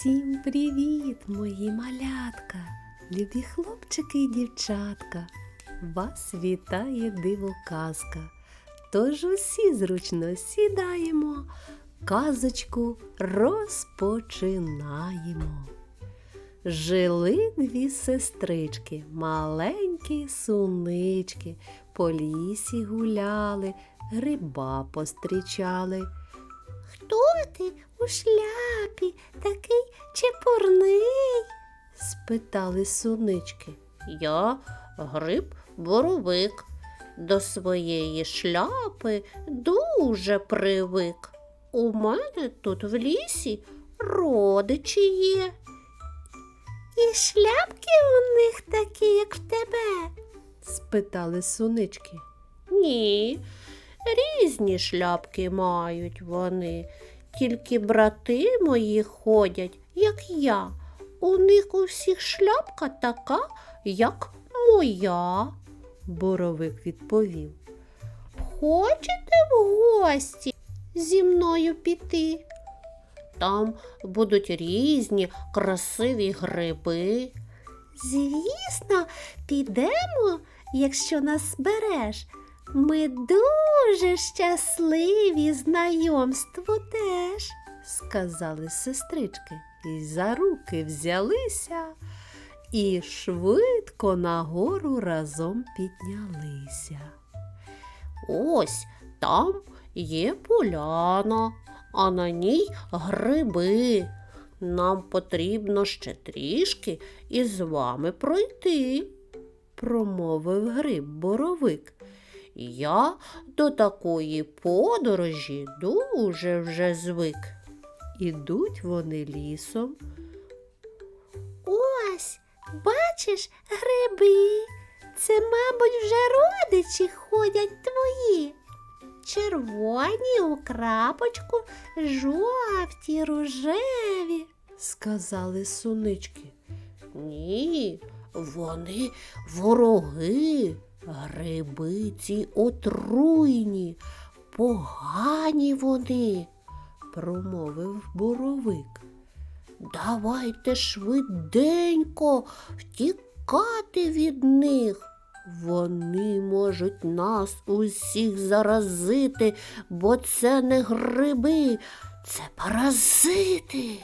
Всім привіт, мої малятка, любі хлопчики і дівчатка. Вас вітає дивоказка. Тож усі зручно сідаємо, казочку розпочинаємо. Жили дві сестрички, маленькі сунички, по лісі гуляли, гриба пострічали. Хто ти у шляпі такий чепурний? спитали сунички. Я гриб боровик. До своєї шляпи дуже привик. У мене тут в лісі родичі є. І шляпки у них такі, як в тебе? спитали сунички. Ні, різні шляпки мають вони. Тільки брати мої ходять, як я. У них у всіх шляпка така, як моя, боровик відповів. Хочете в гості зі мною піти? Там будуть різні красиві гриби. Звісно, підемо, якщо нас збереш. Ми дуже щасливі знайомству теж, сказали сестрички, і за руки взялися і швидко нагору разом піднялися. Ось там є поляна, а на ній гриби. Нам потрібно ще трішки із вами пройти, промовив гриб боровик. Я до такої подорожі дуже вже звик. Ідуть вони лісом. Ось, бачиш, гриби. Це, мабуть, вже родичі ходять твої. Червоні у крапочку, жовті, рожеві, сказали сунички. Ні, вони вороги, гриби ці отруйні, погані вони, промовив боровик. Давайте швиденько втікати від них. Вони можуть нас усіх заразити, бо це не гриби, це паразити.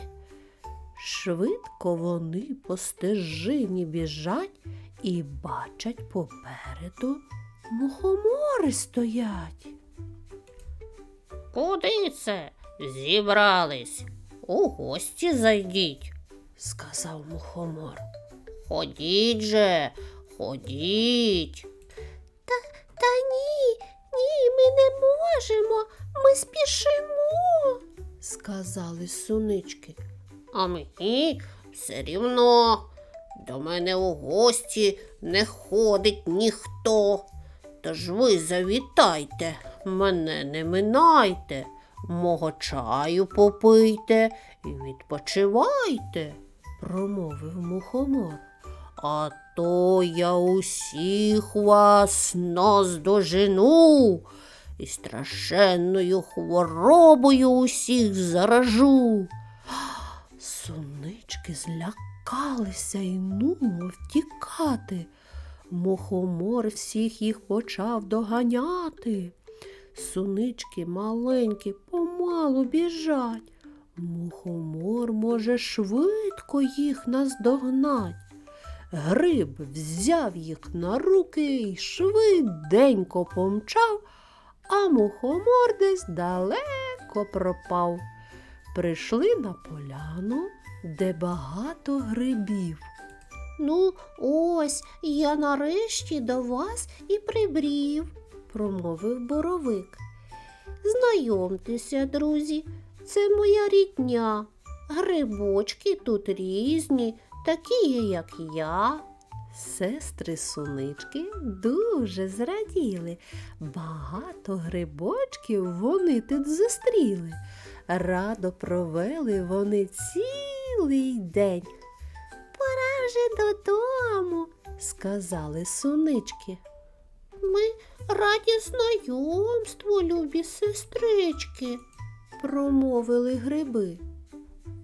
Швидко вони по стежині біжать і бачать попереду мухомори стоять. Куди це зібрались? У гості зайдіть, сказав мухомор. Ходіть же, ходіть. Та, та ні, ні, ми не можемо, ми спішимо, сказали сунички. А мені все рівно. До мене у гості не ходить ніхто. Тож ви завітайте, мене не минайте, мого чаю попийте і відпочивайте, промовив мухомор. А то я усіх вас наздожену і страшенною хворобою усіх заражу. Сунички злякалися і нумо втікати. Мухомор всіх їх почав доганяти. Сунички маленькі помалу біжать. Мухомор може швидко їх наздогнать. Гриб взяв їх на руки і швиденько помчав, а мухомор десь далеко пропав. Прийшли на поляну, де багато грибів. Ну, ось я нарешті до вас і прибрів, промовив боровик. Знайомтеся, друзі, це моя рідня. Грибочки тут різні, такі є, як я. Сестри сунички дуже зраділи. Багато грибочків вони тут зустріли. Радо провели вони цілий день. Пора вже додому, сказали сунички. Ми раді знайомству, любі сестрички, промовили гриби.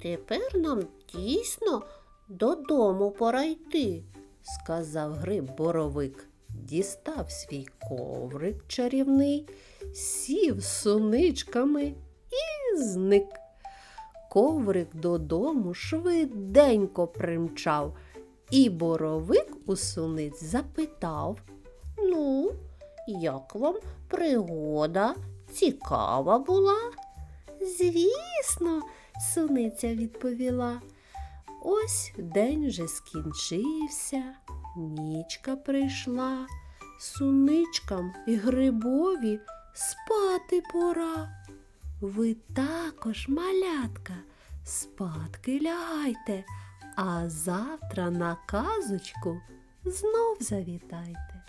Тепер нам дійсно додому пора йти, сказав гриб боровик. Дістав свій коврик чарівний, сів суничками і зник. Коврик додому швиденько примчав, і боровик у суниць запитав Ну, як вам пригода цікава була? Звісно, суниця відповіла. Ось день вже скінчився, нічка прийшла, суничкам і грибові спати пора. Ви також, малятка, спадки лягайте, а завтра на казочку знов завітайте.